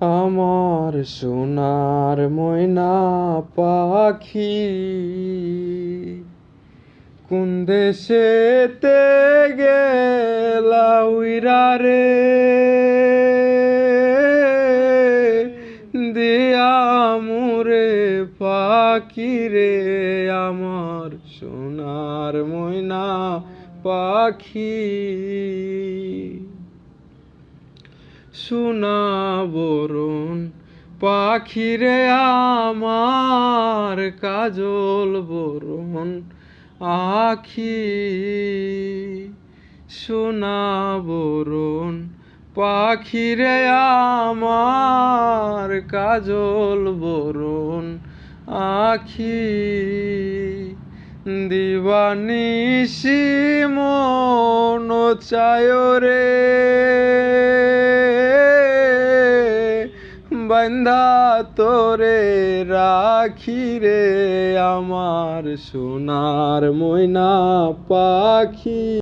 আমার সোনার ময়না পাখি। কোন দেশেতে গেলা উইরা রে? দিয়া মুরে পাখি রে, আমার সোনার ময়না পাখি। সোনা পাখিরে আমার কাজল বরণ, আখি সোনা পাখিরে আমার কাজল বরণ, আখি দিবানিসি মন চায় রে বন্ধা তোরে রাখি রে আমার সোনার ময়না পাখি।